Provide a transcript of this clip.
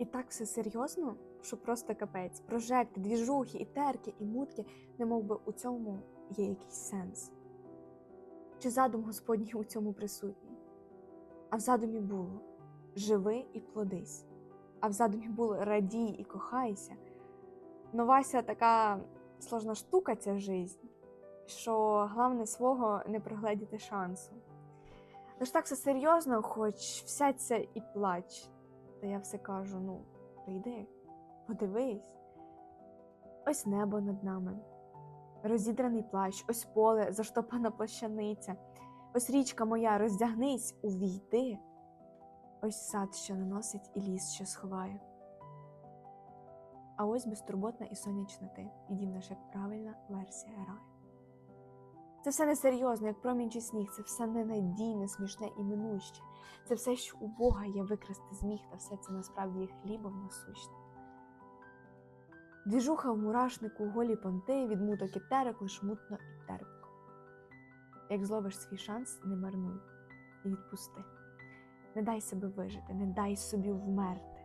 І так все серйозно, що просто капець. Прожекти, двіжухи, і терки, і мутки, не мов би у цьому є якийсь сенс. Чи задум Господній у цьому присутній? А в задумі було живи і плодись. А в задумі було радій і кохайся. Но Вася така сложна штука ця жизнь, що головне свого не прогледіти шансу. Тож так все серйозно, хоч всяться і плач. Та я все кажу: ну, прийди, подивись. Ось небо над нами, розідраний плащ, ось поле, заштопана плащаниця, ось річка моя, роздягнись, увійди. Ось сад, що наносить, і ліс, що сховає. А ось безтурботна і сонячна ти, і дім наш як правильна версія раю. Це все несерйозно, як промінь чи сніг, це все ненадійне, смішне і минуще. Це все, що у Бога є викрасти зміг, та все це насправді є хлібом насущним. Двіжуха в мурашнику, голі понти, від муток і терек лиш мутно і терпко. Як зловиш свій шанс, не марнуй і відпусти. Не дай себе вижити, не дай собі вмерти.